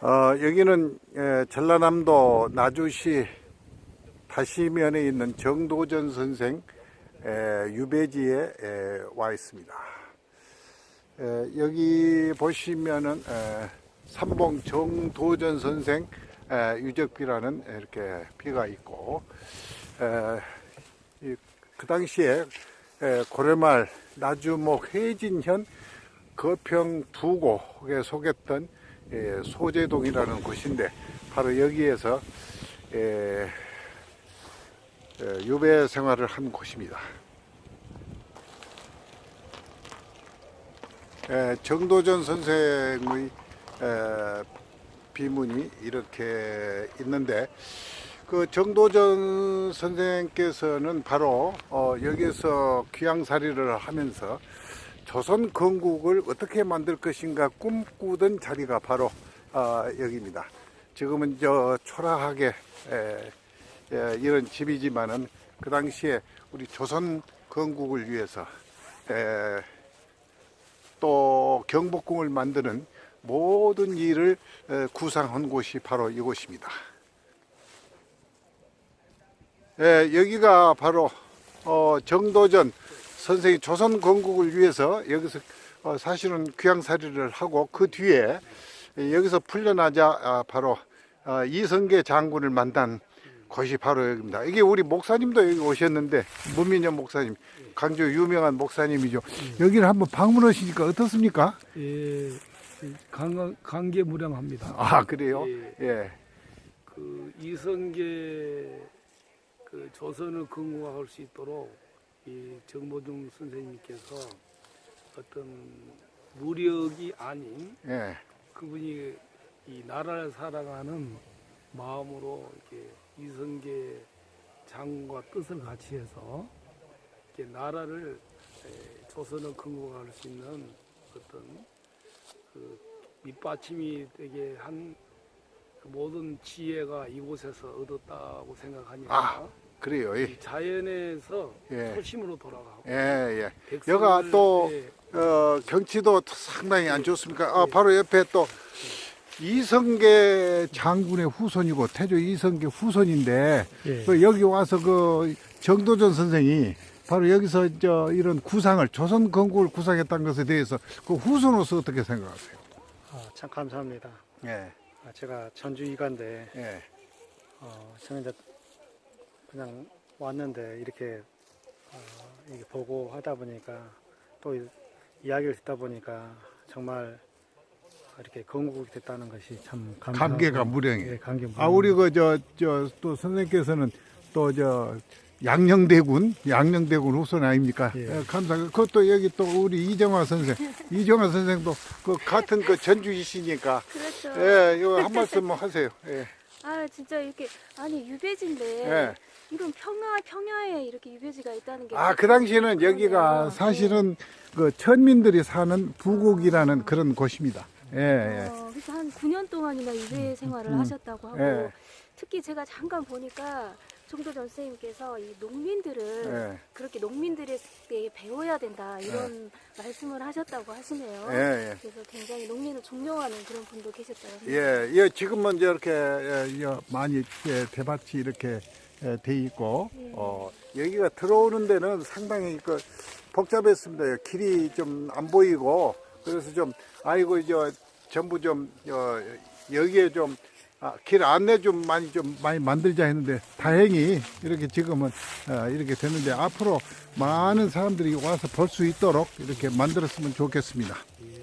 어, 여기는 에, 전라남도 나주시 다시면에 있는 정도전 선생 에, 유배지에 에, 와 있습니다. 에, 여기 보시면은 에, 삼봉 정도전 선생 에, 유적비라는 이렇게 비가 있고 에, 이, 그 당시에 에, 고려말 나주목 해진현 거평 두곡에 속했던 예, 소재동이라는 곳인데 바로 여기에서 예, 예, 유배 생활을 한 곳입니다. 예, 정도전 선생의 에, 비문이 이렇게 있는데 그 정도전 선생께서는 바로 어, 여기서 귀향살이를 하면서 조선 건국을 어떻게 만들 것인가 꿈꾸던 자리가 바로 아, 여기입니다. 지금은 저 초라하게 에, 에, 이런 집이지만은 그 당시에 우리 조선 건국을 위해서 에, 또 경복궁을 만드는 모든 일을 에, 구상한 곳이 바로 이곳입니다. 예, 여기가 바로 어, 정도전 선생이 조선 건국을 위해서 여기서 어, 사실은 귀향살이를 하고 그 뒤에 여기서 풀려나자 아, 바로 아, 이성계 장군을 만난 곳이 바로 여기입니다. 이게 우리 목사님도 여기 오셨는데 문민현 목사님 강주 유명한 목사님이죠. 여기를 한번 방문하시니까 어떻습니까? 예, 강, 강계무량합니다. 아 그래요? 예. 예. 그 이성계 그 조선을 건국할 수 있도록 이 정보중 선생님께서 어떤 무력이 아닌 예. 그분이 이 나라를 사랑하는 마음으로 이렇게 이성계 장군과 뜻을 같이 해서 이렇게 나라를 에, 조선을 건국할 수 있는 어떤 그 밑받침이 되게 한그 모든 지혜가 이곳에서 얻었다고 생각하니까 아. 그래요. 예. 이 자연에서 예. 초심으로 돌아가고 예. 예. 백성을, 여가 또 예, 어, 경치도 상당히 안 좋습니까? 아, 바로 옆에 또 이성계 장군의 후손이고 태조 이성계 후손인데 예. 그 여기 와서 그 정도전 선생이 바로 여기서 저 이런 구상을 조선 건국을 구상했다는 것에 대해서 그 후손으로서 어떻게 생각하세요? 아, 참 감사합니다. 예, 아, 제가 전주 이관데 예, 어, 저는 이제 그냥 왔는데 이렇게 어, 이게 보고 하다 보니까 또 이- 이야기를 듣다 보니까 정말 이렇게 건국이 됐다는 것이 참 감사하고 감개가 무량해. 예, 감개 무량. 아 우리 그 저 저 또 선생님께서는 또 저 양녕대군 양녕대군 후손 아닙니까? 예. 예, 감사. 그것도 여기 또 우리 이정화 선생, 이정화 선생도 그 같은 그 전주이시니까 그렇죠. 예, 이거 한 말씀 뭐 하세요. 예, 아 진짜 이렇게 아니 유배지인데 예. 이런 평야 평야에 이렇게 유배지가 있다는 게 아, 그 당시에는 여기가 그러네요. 사실은 그 천민들이 사는 부곡이라는 그런 곳입니다. 예, 예. 어, 그래서 한 9년 동안이나 유배 생활을 음. 하셨다고 하고 예. 특히 제가 잠깐 보니까 정도전 선생님께서 이 농민들을 예. 그렇게 농민들에게 배워야 된다 이런 말씀을 하셨다고 하시네요. 예, 예. 그래서 굉장히 농민을 존경하는 그런 분도 계셨다고 합니다. 예, 예, 지금은 이제 이렇게 예, 예, 많이 예, 대밭이 이렇게 예, 돼 있고 예. 어, 여기가 들어오는 데는 상당히 그 복잡했습니다. 길이 좀 안 보이고 그래서 좀 아이고 이제 전부 좀 어, 여기에 좀 아, 길 안내 좀 많이 좀 많이 만들자 했는데 다행히 이렇게 지금은 어, 이렇게 됐는데 앞으로 많은 사람들이 와서 볼 수 있도록 이렇게 만들었으면 좋겠습니다. 예,